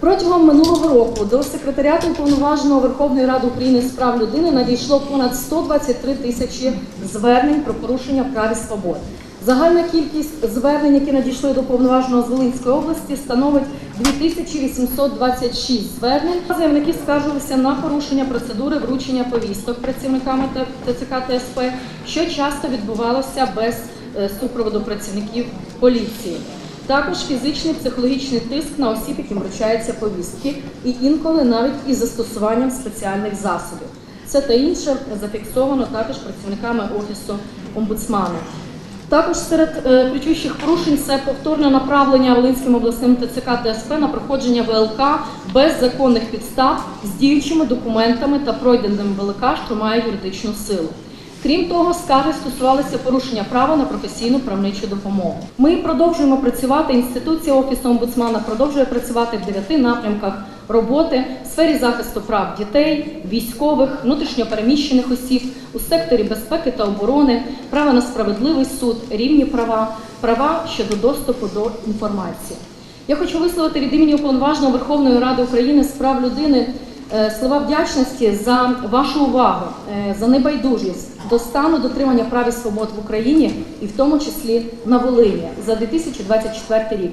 Протягом минулого року до секретаріату уповноваженого Верховної Ради України з прав людини надійшло понад 123 тисячі звернень про порушення прав і свобод. Загальна кількість звернень, які надійшли до повноваженого з Волинської області, становить 2826 звернень. Заявники скаржилися на порушення процедури вручення повісток працівниками ТЦК та СП, що часто відбувалося без е, супроводу працівників поліції. Також фізичний психологічний тиск на осіб, яким вручаються повістки, і інколи навіть із застосуванням спеціальних засобів. Це та інше зафіксовано також працівниками офісу омбудсмана. Також серед е, ключових порушень це повторне направлення Волинським обласним ТЦК та СП на проходження ВЛК без законних підстав з діючими документами та пройденим ВЛК, що має юридичну силу. Крім того, скарги стосувалися порушення права на професійну правничу допомогу. Ми продовжуємо працювати. Інституція офісу омбудсмана продовжує працювати в дев'яти напрямках роботи в сфері захисту прав дітей, військових, внутрішньопереміщених осіб у секторі безпеки та оборони, права на справедливий суд, рівні права, права щодо доступу до інформації. Я хочу висловити від імені уповноваженого Верховної Ради України з прав людини е, слова вдячності за вашу увагу, е, за небайдужість до стану дотримання прав і свобод в Україні, і в тому числі на Волині за 2024 рік.